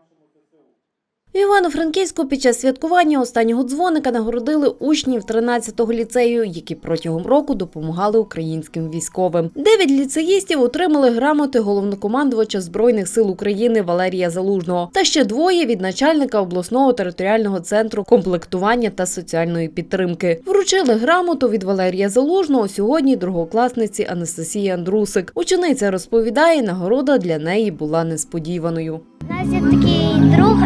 National aconteceu Івано-Франківську під час святкування останнього дзвоника нагородили учнів 13-го ліцею, які протягом року допомагали українським військовим. Дев'ять ліцеїстів отримали грамоти головнокомандувача збройних сил України Валерія Залужного та ще двоє від начальника обласного територіального центру комплектування та соціальної підтримки. Вручили грамоту від Валерія Залужного сьогодні другокласниці Анастасії Андрусик. Учениця розповідає, нагорода для неї була несподіваною. У нас є такий друг,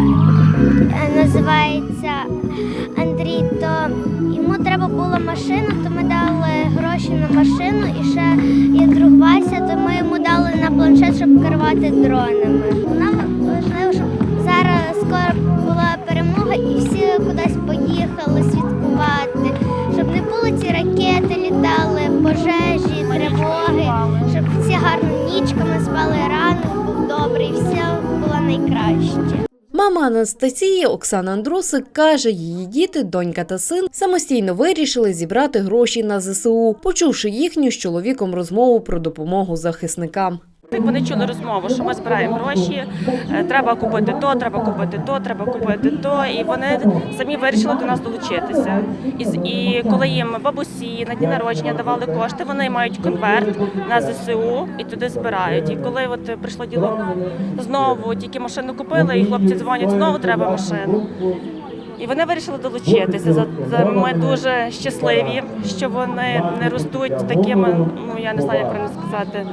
називається Андрій, то йому треба була машина, то ми дали гроші на машину і ще є друг то ми йому дали на планшет, щоб керувати дронами. Нам важливо, щоб зараз скоро була перемога і всі кудись поїхали святкувати, щоб не було ці ракети літали, пожежі, тривоги, щоб всі гарно нічками спали, ранок був добрий, все було найкраще. Мама Анастасії Оксана Андрусик каже, її діти, донька та син самостійно вирішили зібрати гроші на ЗСУ, почувши їхню з чоловіком розмову про допомогу захисникам. Вони чули розмову, що ми збираємо гроші, е, треба купити то, треба купити то, треба купити то. І вони самі вирішили до нас долучитися. І, і коли їм бабусі на дні народження давали кошти, вони мають конверт на ЗСУ і туди збирають. І коли от прийшло діло знову, тільки машину купили, і хлопці дзвонять, знову треба машину. І вони вирішили долучитися. За- Ми дуже щасливі, що вони не ростуть такими, ну я не знаю, як правильно сказати.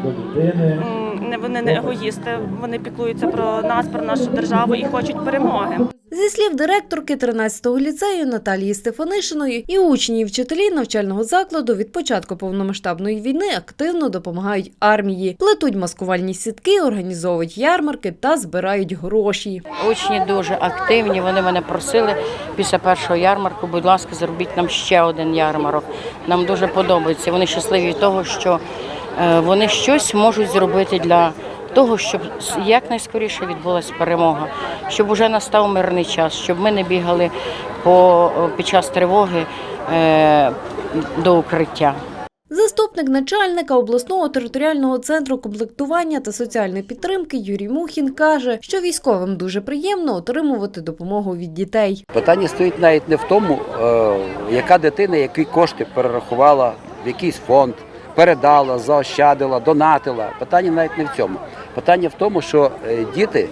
Не вони не егоїсти, вони піклуються про нас, про нашу державу і хочуть перемоги. Зі слів директорки 13-го ліцею Наталії Стефанишиної, і учні, і вчителі навчального закладу від початку повномасштабної війни активно допомагають армії, плетуть маскувальні сітки, організовують ярмарки та збирають гроші. Учні дуже активні. Вони мене просили після першого ярмарку, будь ласка, зробіть нам ще один ярмарок. Нам дуже подобається. Вони щасливі від того, що е, вони щось можуть зробити для того, щоб якнайскоріше відбулася перемога, щоб уже настав мирний час, щоб ми не бігали по під час тривоги е, до укриття. Заступник начальника обласного територіального центру комплектування та соціальної підтримки Юрій Мухін каже, що військовим дуже приємно отримувати допомогу від дітей. Питання стоїть навіть не в тому, е, яка дитина які кошти перерахувала в якийсь фонд, передала, заощадила, донатила. Питання навіть не в цьому. Питання в тому, що е, діти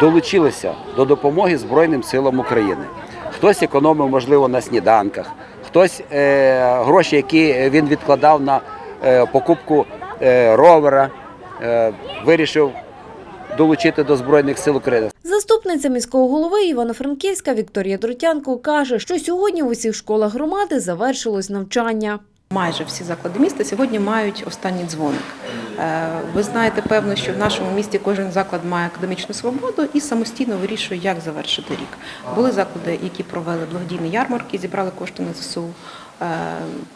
долучилися до допомоги Збройним силам України. Хтось економив, можливо, на сніданках, хтось е, гроші, які він відкладав на е, покупку е, ровера, е, вирішив долучити до Збройних сил України. Заступниця міського голови Івано-Франківська Вікторія Дротянко каже, що сьогодні в усіх школах громади завершилось навчання. Майже всі заклади міста сьогодні мають останній дзвоник. Е, Ви знаєте, певно, що в нашому місті кожен заклад має академічну свободу і самостійно вирішує, як завершити рік. Були заклади, які провели благодійні ярмарки, зібрали кошти на ЗСУ е,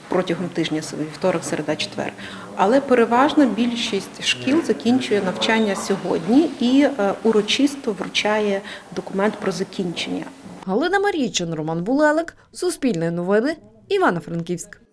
протягом тижня, вівторок, середа, четвер. Але переважно більшість шкіл закінчує навчання сьогодні і е, урочисто вручає документ про закінчення. Галина Марійчин, Роман Булелик, Суспільне новини, Івано-Франківськ.